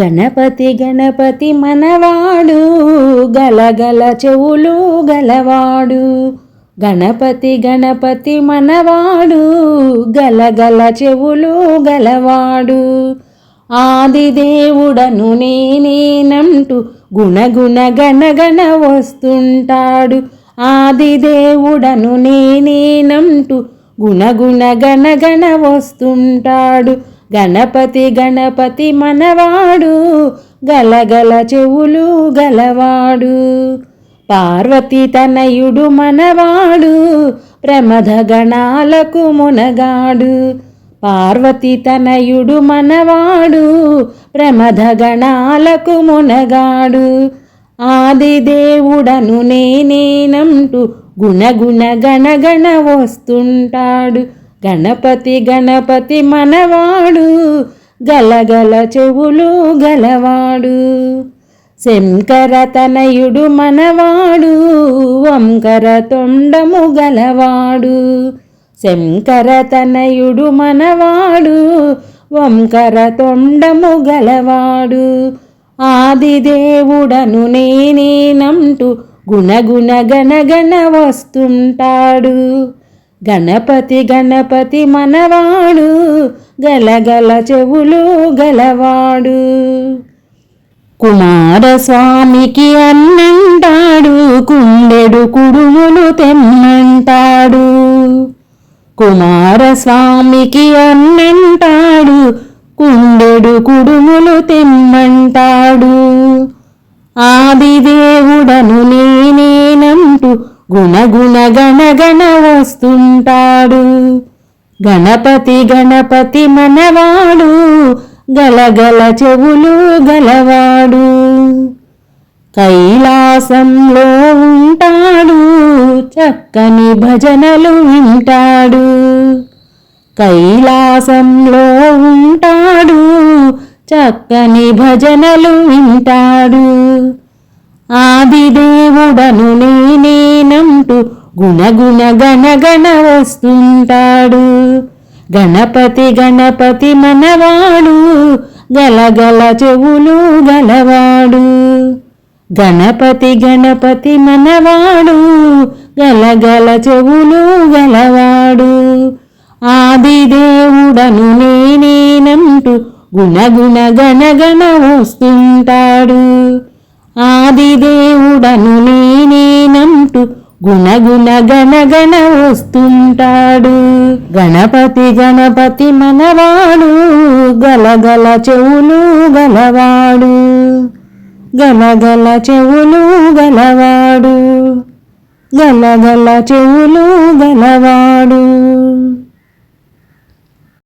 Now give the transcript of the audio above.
గణపతి గణపతి మనవాడు గలగల చెవులు గలవాడు. గణపతి గణపతి మనవాడు గలగల చెవులు గలవాడు. ఆదిదేవుడను నేనేనంటూ గుణగుణ గణగణ వస్తుంటాడు. ఆదిదేవుడను నేనేనంటూ గుణగుణ గణగణ వస్తుంటాడు. గణపతి గణపతి మనవాడు గలగల చెవులు గలవాడు. పార్వతి తనయుడు మనవాడు ప్రమథ గణాలకు మునగాడు. పార్వతి తనయుడు మనవాడు ప్రమథ గణాలకు మునగాడు. ఆదిదేవుడను నేనేనంటూ గుణగుణ గణగణ వస్తుంటాడు. గణపతి గణపతి మనవాడు గలగల చెవులు గలవాడు. శంకర తనయుడు మనవాడు వంకర తొండము గలవాడు. శంకర తనయుడు మనవాడు వంకర తొండము గలవాడు. ఆదిదేవుడను నేనేనంటూ గుణగుణ గణగణ వస్తుంటాడు. గణపతి గణపతి మనవాడు గలగల చెవులు గలవాడు. కుమారస్వామికి అన్నంటాడు కుండెడు కుడుములు తెమ్మంటాడు. కుమారస్వామికి అన్నంటాడు కుండెడు కుడుములు తెమ్మంటాడు. ఆదిదేవుడను నేనేనంటూ గుణగుణ గణగణ వస్తుంటాడు. గణపతి గణపతి మనవాడు గలగల చెవులు గలవాడు. కైలాసంలో ఉంటాడు చక్కని భజనలు వింటాడు. కైలాసంలో ఉంటాడు చక్కని భజనలు వింటాడు. ఆదిదేవుడను నేనేనంటూ గుణగుణ గణగణ వస్తుంటాడు. గణపతి గణపతి మనవాడు గలగల చెవులు గలవాడు. గణపతి గణపతి మనవాడు గలగల చెవులు గలవాడు. ఆదిదేవుడను నేనేనంటూ గుణగుణ గణగణ వస్తుంటాడు. ఆదిదేవుడను నేనేనంటూ గుణగుణ గణగణ వస్తుంటాడు. గణపతి గణపతి మనవాడు గలగల చెవులు గలవాడు. గలగల చెవులు గలవాడు గలగల చెవులు గలవాడు.